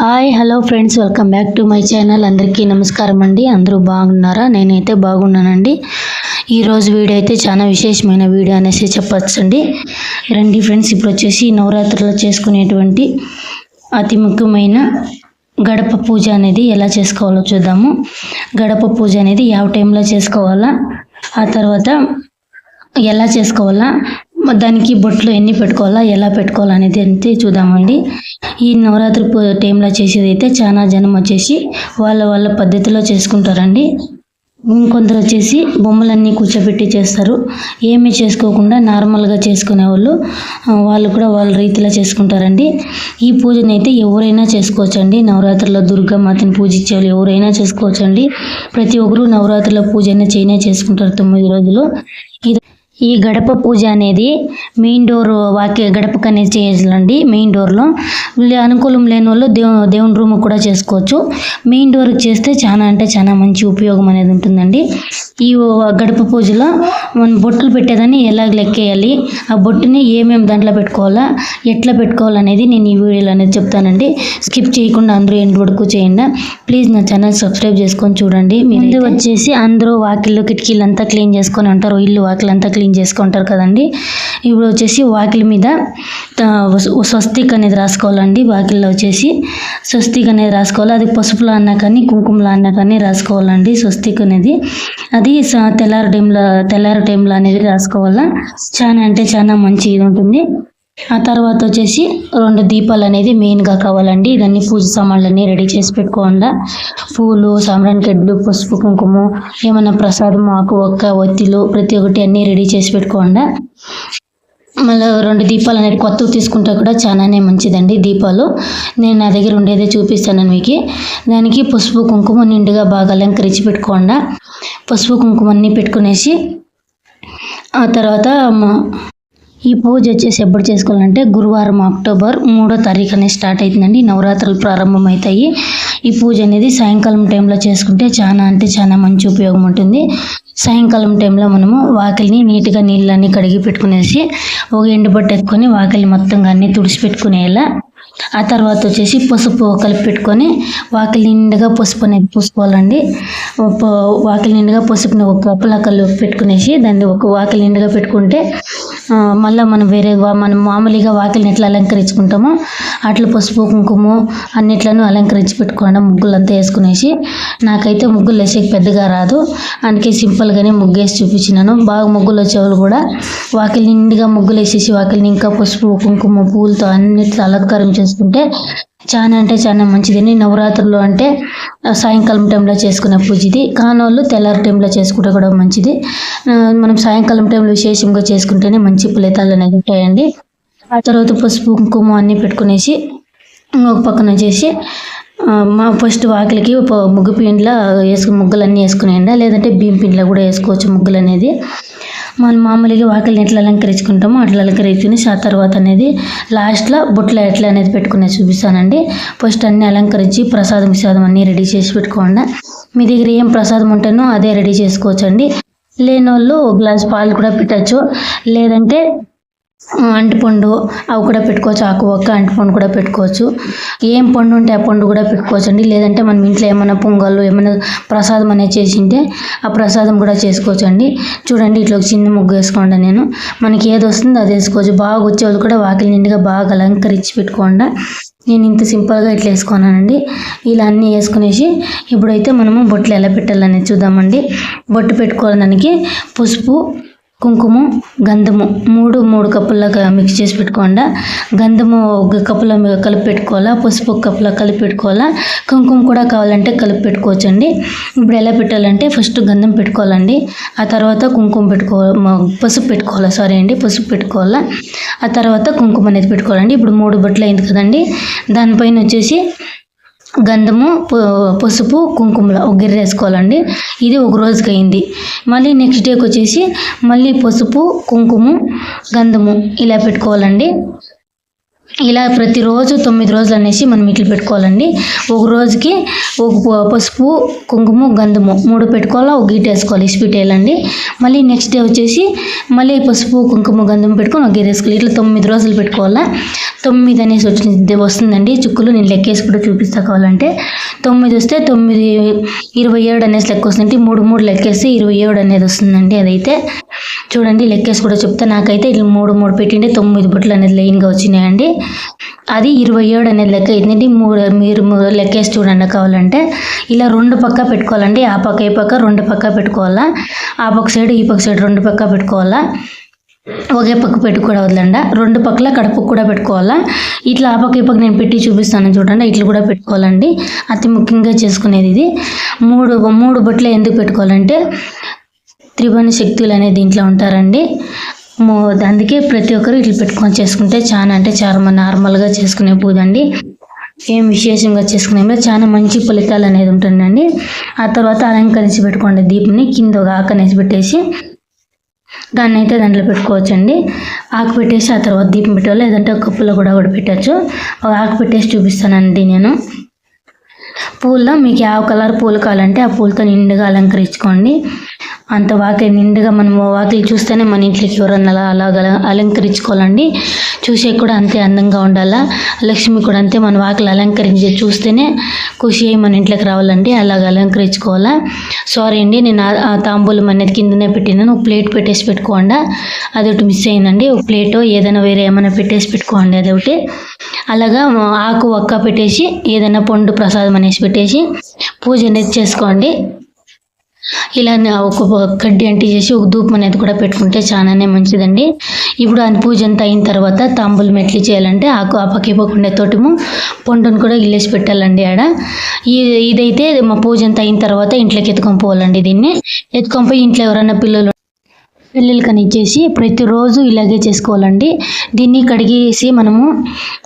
Hi hello friends welcome back to my channel. అందరికీ నమస్కారం అండి. అందరూ బాగున్నారా? నేనైతే బాగున్నానండి. ఈరోజు వీడియో అయితే చాలా విశేషమైన వీడియో అనేసి చెప్పచ్చండి. రండి ఫ్రెండ్స్ ఇప్పుడు వచ్చేసి నవరాత్రిలో చేసుకునేటువంటి అతి ముఖ్యమైన గడప పూజ అనేది ఎలా చేసుకోవాలో చూద్దాము. గడప పూజ అనేది యావ టైంలో చేసుకోవాలా? ఆ తర్వాత ఎలా చేసుకోవాలా? దానికి బొట్లు ఎన్ని పెట్టుకోవాలా ఎలా పెట్టుకోవాలా అనేది అయితే చూద్దామండి. ఈ నవరాత్రి టైంలో చేసేది అయితే చాలా జనం వచ్చేసి వాళ్ళ వాళ్ళ పద్ధతిలో చేసుకుంటారండి. ఇంకొందరు వచ్చేసి బొమ్మలన్నీ కూర్చోబెట్టి చేస్తారు. ఏమీ చేసుకోకుండా నార్మల్గా చేసుకునే వాళ్ళు వాళ్ళు కూడా వాళ్ళ రీతిలో చేసుకుంటారండి. ఈ పూజను అయితే ఎవరైనా చేసుకోవచ్చండి. నవరాత్రిలో దుర్గామాతని పూజించే వాళ్ళు ఎవరైనా చేసుకోవచ్చండి. ప్రతి ఒక్కరూ నవరాత్రిలో పూజనే చేయనే చేసుకుంటారు తొమ్మిది రోజులు. ఇది ఈ గడప పూజ అనేది మెయిన్ డోర్ వాకి గడపకు అనేది చేయాలండి మెయిన్ డోర్లో. అనుకూలం లేని వాళ్ళు దేవు దేవుని రూమ్ కూడా చేసుకోవచ్చు. మెయిన్ డోర్కి చేస్తే చాలా అంటే చాలా మంచి ఉపయోగం అనేది ఉంటుందండి. ఈ గడప పూజలో మనం బొట్టులు పెట్టేదాన్ని ఎలా లెక్కేయాలి? ఆ బొట్టుని ఏమేమి దాంట్లో పెట్టుకోవాలా? ఎట్లా పెట్టుకోవాలనేది నేను ఈ వీడియోలో అనేది చెప్తానండి. స్కిప్ చేయకుండా అందరూ ఎండ్ వరకు చేయండి. ప్లీజ్ నా ఛానల్ సబ్స్క్రైబ్ చేసుకొని చూడండి. ముందు వచ్చేసి అందరూ వాకిళ్ళు కిటికీలు అంతా క్లీన్ చేసుకొని ఉంటారు. ఇల్లు వాకిలు అంతా క్లీన్ చేసుకుంటారు కదండి. ఇప్పుడు వచ్చేసి వాకిలి మీద స్వస్తిక్ అనేది రాసుకోవాలండి. వాకిల్లో వచ్చేసి స్వస్తిక్ అనేది రాసుకోవాలి. అది పసుపులో అన్నా కానీ కుంకుమలో అన్నా కానీ రాసుకోవాలండి స్వస్తిక్ అనేది. అది స- తెల్లారి టైంలో తెల్లారి టైంలో అనేది రాసుకోవాలా? చాలా అంటే చాలా మంచి ఇది ఉంటుంది ఆ తర్వాత వచ్చేసి రెండు దీపాలు అనేది మెయిన్గా కావాలండి. ఇదన్నీ పూజ సామాన్లన్నీ రెడీ చేసి పెట్టుకోండా పూలు సాంబ్రాన్ గడ్డలు పసుపు కుంకుమ ఏమైనా ప్రసాదం ఆకు ఒక్క ఒత్తిలు ప్రతి ఒక్కటి అన్నీ రెడీ చేసి పెట్టుకోండా మళ్ళీ రెండు దీపాలు అనేది కొత్తవి తీసుకుంటే కూడా చాలానే మంచిదండి దీపాలు. నేను నా దగ్గర ఉండేదే చూపిస్తాను మీకు. దానికి పసుపు కుంకుమ నిండుగా బాగా అలంకరించి పెట్టుకోండా పసుపు కుంకుమ అన్నీ పెట్టుకునేసి ఆ తర్వాత ఈ పూజ వచ్చేసి ఎప్పుడు చేసుకోవాలంటే గురువారం అక్టోబర్ మూడో తారీఖు అనేది స్టార్ట్ అవుతుందండి. నవరాత్రులు ప్రారంభం అవుతాయి ఈ పూజ అనేది సాయంకాలం టైంలో చేసుకుంటే చాలా అంటే చాలా మంచి ఉపయోగం ఉంటుంది. సాయంకాలం టైంలో మనము వాకిలిని నీట్గా నీళ్ళన్నీ కడిగి పెట్టుకునేసి ఒక ఎండుబట్ట ఎత్తుకొని వాకిలి మొత్తంగా అన్నీ తుడిచి పెట్టుకునేలా ఆ తర్వాత వచ్చేసి పసుపు కలిపి పెట్టుకొని వాకిలి నిండుగా పసుపు అనేది పూసుకోవాలండి. వాకిలి నిండుగా పసుపుని ఒక కప్పులా కలిపి పెట్టుకునేసి దాన్ని ఒక వాకిలి నిండుగా పెట్టుకుంటే మళ్ళీ మనం వేరే వా- మనం మామూలుగా వాకిలిని ఎట్లా అలంకరించుకుంటామో అట్లా పసుపు కుంకుమ అన్నిట్లను అలంకరించి పెట్టుకోండి ముగ్గులు అంతా వేసుకునేసి నాకైతే ముగ్గులు వేసేకి పెద్దగా రాదు. అందుకే సింపుల్గానే ముగ్గు వేసి చూపించినాను. బాగా ముగ్గులు వచ్చేవాళ్ళు కూడా వాకిలి నిండుగా ముగ్గులు వేసేసి వాకిలిని ఇంకా పసుపు కుంకుమ పూలతో అన్నిటితో అలంకారం చేసుకుంటే చాలా అంటే చాలా మంచిదండి నవరాత్రులు అంటే సాయంకాలం టైంలో చేసుకునే పూజ ఇది. కానోళ్ళు తెల్లారి టైంలో చేసుకుంటే కూడా మంచిది. మనం సాయంకాలం టైంలో విశేషంగా చేసుకుంటేనే మంచి ఫలితాలు అనేవి ఉంటాయండి. ఆ తర్వాత పసుపు కుంకుమ అన్నీ పెట్టుకునేసి ఇంకొక పక్కన వచ్చేసి మా ఫస్ట్ వాకిలికి ముగ్గు పిండిలో వేసుకు ముగ్గులు అన్నీ వేసుకునేయండి. లేదంటే బియ్యం పిండిలో కూడా వేసుకోవచ్చు ముగ్గులు అనేది మనం మామూలుగా వాకిలిని ఎట్లా అలంకరించుకుంటామో అట్లా అలంకరించుకుని ఆ తర్వాత అనేది లాస్ట్లో బొట్ల ఎట్లా అనేది పెట్టుకునే చూపిస్తానండి. ఫస్ట్ అన్నీ అలంకరించి ప్రసాదం విసాదం అన్నీ రెడీ చేసి పెట్టుకోండి. మీ దగ్గర ఏం ప్రసాదం ఉంటేనో అదే రెడీ చేసుకోవచ్చండి. లేని వాళ్ళు ఒక గ్లాస్ పాలు కూడా పెట్టచ్చు. లేదంటే అంటిపండు అవి కూడా పెట్టుకోవచ్చు ఆకు ఒక్క అంటిపండు కూడా పెట్టుకోవచ్చు. ఏం పండు ఉంటే ఆ పండు కూడా పెట్టుకోవచ్చు అండి లేదంటే మనం ఇంట్లో ఏమైనా పొంగళ్ళు ఏమైనా ప్రసాదం అనేది చేసింటే ఆ ప్రసాదం కూడా చేసుకోవచ్చు అండి చూడండి ఇట్లా ఒక చిన్న ముగ్గు వేసుకోండి నేను. మనకి ఏది వస్తుందో అది వేసుకోవచ్చు. బాగా వచ్చేవాళ్ళు కూడా వాకిలి నిండుగా బాగా అలంకరించి పెట్టుకోండి. నేను ఇంత సింపుల్గా ఇట్లా వేసుకున్నానండి. ఇలా అన్నీ వేసుకునేసి ఇప్పుడైతే మనము బొట్లు ఎలా పెట్టాలనేది చూద్దామండి. బొట్టు పెట్టుకోవడానికి పసుపు కుంకుమ గంధము మూడు మూడు కప్పులాగా మిక్స్ చేసి పెట్టుకోండి గంధము ఒక కప్పులో కలిపి పెట్టుకోవాలా? పసుపు కప్పులో కలిపి పెట్టుకోవాలా? కుంకుమ కూడా కావాలంటే కలిపి పెట్టుకోవచ్చండి. ఇప్పుడు ఎలా పెట్టాలంటే ఫస్ట్ గంధం పెట్టుకోవాలండి. ఆ తర్వాత కుంకుమ పెట్టుకోవాలి పసుపు పెట్టుకోవాలా? సారీ అండి పసుపు పెట్టుకోవాలా? ఆ తర్వాత కుంకుమ అనేది పెట్టుకోవాలండి. ఇప్పుడు మూడు బట్టలు అయింది కదండి. దానిపైన వచ్చేసి గంధము పసుపు కుంకుమలో ఒక గిర్ర వేసుకోవాలండి. ఇది ఒక రోజుకి అయింది మళ్ళీ నెక్స్ట్ డేకి వచ్చేసి మళ్ళీ పసుపు కుంకుమ గంధము ఇలా పెట్టుకోవాలండి. ఇలా ప్రతిరోజు తొమ్మిది రోజులు అనేసి మనం ఇట్లు పెట్టుకోవాలండి. ఒక రోజుకి ఒక ప- పసుపు కుంకుమ గంధము మూడు పెట్టుకోవాలా? ఒక గీట వేసుకోవాలి ఇస్పీట్ వేయాలండి మళ్ళీ నెక్స్ట్ డే వచ్చేసి మళ్ళీ పసుపు కుంకుమ గంధం పెట్టుకొని ఒక గీత వేసుకోవాలి. ఇట్లా తొమ్మిది రోజులు పెట్టుకోవాలా? తొమ్మిది అనేసి వచ్చింది వస్తుందండి. చుక్కులు నేను లెక్కేసి కూడా చూపిస్తా కావాలంటే. తొమ్మిది వస్తే తొమ్మిది ఇరవై ఏడు అనేసి లెక్క వస్తుంది మూడు మూడు లెక్కేస్తే ఇరవై ఏడు అనేది వస్తుందండి అదైతే. చూడండి లెక్కేసి కూడా చెప్తా. నాకైతే ఇట్లా మూడు మూడు పెట్టిండే తొమ్మిది బుట్టలు అనేది లైన్గా వచ్చినాయండి. అది ఇరవై ఏడు అనేది లెక్క ఏంటంటే మూడు మీరు లెక్కేసి చూడండి కావాలంటే. ఇలా రెండు పక్క పెట్టుకోవాలండి. ఆ పక్క ఈ పక్క రెండు పక్క పెట్టుకోవాలా? ఆ పక్క సైడ్ ఈ పక్క సైడ్ రెండు పక్క పెట్టుకోవాలా? ఒకే పక్క పెట్టుకోవద్దండ రెండు పక్కల కడుపుకు కూడా పెట్టుకోవాలా? ఇట్లా ఆ పక్క ఈ పక్క నేను పెట్టి చూపిస్తాను చూడండి. ఇట్లా కూడా పెట్టుకోవాలండి. అతి ముఖ్యంగా చేసుకునేది ఇది. మూడు మూడు బొట్లు ఎందుకు పెట్టుకోవాలంటే త్రిభువన శక్తులు అనే దీంట్లో ఉంటారండి. అందుకే ప్రతి ఒక్కరు ఇట్లా పెట్టుకొని చేసుకుంటే చాలా అంటే చాలా నార్మల్గా చేసుకునే పూజ అండి ఏం విశేషంగా చేసుకునే చాలా మంచి ఫలితాలు అనేది ఉంటుందండి. ఆ తర్వాత అలంకరించి పెట్టుకోండి దీపంని కింద ఒక ఆకనేసి పెట్టేసి దాన్ని అయితే దాంట్లో పెట్టుకోవచ్చండి. ఆకు పెట్టేసి ఆ తర్వాత దీపం పెట్టాలి లేదంటే ఒక కప్పులో కూడా కూడా పెట్టచ్చు. ఆకు పెట్టేసి చూపిస్తానండి నేను. పూల్లో మీకు ಯಾವ కలర్ పూలు కావాలంటే ఆ పూలతో నిండుగా అలంకరించుకోండి. అంత వాకిలి నిండుగా మనం వాకిలి చూస్తేనే మన ఇంట్లోకి ఎవరన్నా అలా అలాగ అలంకరించుకోవాలండి. చూసే కూడా అంతే అందంగా ఉండాలా? లక్ష్మి కూడా అంతే మన వాకిలి అలంకరించి చూస్తేనే ఖుషి అయ్యి మన ఇంట్లోకి రావాలండి. అలాగ అలంకరించుకోవాలా? సారీ అండి నేను ఆ- తాంబూలం అనేది కిందనే పెట్టినాను. ప్లేట్ పెట్టేసి పెట్టుకోండి? అది ఒకటి మిస్ అయిందండి. ఒక ప్లేటో ఏదైనా వేరే ఏమైనా పెట్టేసి పెట్టుకోండి అది ఒకటి అలాగా ఆకు ఒక్క పెట్టేసి ఏదైనా పండు ప్రసాదం అనేసి పెట్టేసి పూజ అనేది చేసుకోండి. ఇలానే ఒక కడ్డీ అంటి చేసి ఒక ధూపం అనేది కూడా పెట్టుకుంటే చాలానే మంచిదండి. ఇప్పుడు ఆ పూజ అంతా అయిన తర్వాత తాంబూలం మెట్లు చేయాలంటే ఆకు ఆ పక్క పోకుండా తోటము పొండును కూడా ఇల్లేసి పెట్టాలండి ఆడ. ఈ ఇదైతే మా పూజ అంతా అయిన తర్వాత ఇంట్లోకి ఎత్తుకొని పోవాలండి దీన్ని. ఎత్తుకొని పోయి ఇంట్లో ఎవరైనా పిల్లలు పిల్లలకని ఇచ్చేసి ప్రతిరోజు ఇలాగే చేసుకోవాలండి దీన్ని కడిగేసి మనము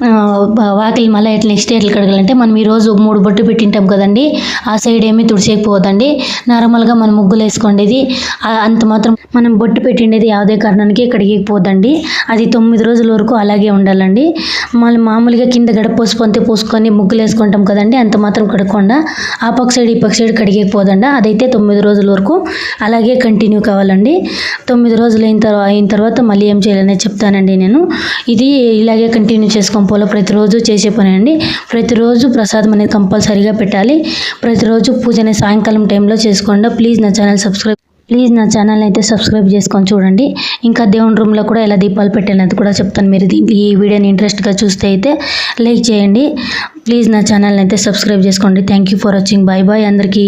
ఆ, బ- వాకిలి మళ్ళీ ఎట్లా నెక్స్ట్ ఎట్లా కడగాలంటే మనం ఈరోజు మూడు బొట్టు పెట్టింటాం కదండి ఆ సైడ్ ఏమీ తుడిసేయకపోదండి నార్మల్గా మనం ముగ్గులు వేసుకోండేది ఆ, అంత మాత్రం మనం బొట్టు పెట్టిండేది ಯಾವುದೇ కారణానికి కడిగకపోదండి అది తొమ్మిది రోజుల వరకు అలాగే ఉండాలండి మళ్ళీ మామూలుగా కింద గడప పసుపు అంతే పోసుకొని ముగ్గులు వేసుకుంటాం కదండి అంత మాత్రం కడగకుండా ఆ పక్క సైడ్ ఈ పక్క సైడ్ కడిగకపోదండి అదైతే తొమ్మిది రోజుల వరకు అలాగే కంటిన్యూ కావాలండి తొమ్మిది రోజులు అయిన తర్వాత అయిన తర్వాత మళ్ళీ ఏం చేయాలనేది చెప్తానండి నేను. ఇది ఇలాగే కంటిన్యూ చేసుకొని పోలో ప్రతిరోజు చేసే పని అండి. ప్రతిరోజు ప్రసాదం అనేది కంపల్సరీగా పెట్టాలి. ప్రతిరోజు పూజ అనేది సాయంకాలం టైంలో చేసుకోండి. ప్లీజ్ నా ఛానల్ సబ్స్క్రైబ్ ప్లీజ్ నా ఛానల్ అయితే సబ్స్క్రైబ్ చేసుకొని చూడండి. ఇంకా దేవుని రూమ్లో కూడా ఎలా దీపాలు పెట్టాలనేది కూడా చెప్తాను. మీరు దీంట్లో ఈ వీడియోని ఇంట్రెస్ట్గా చూస్తే అయితే లైక్ చేయండి. ప్లీజ్ నా ఛానల్ అయితే సబ్స్క్రైబ్ చేసుకోండి. Thank you for watching. Bye bye అందరికీ.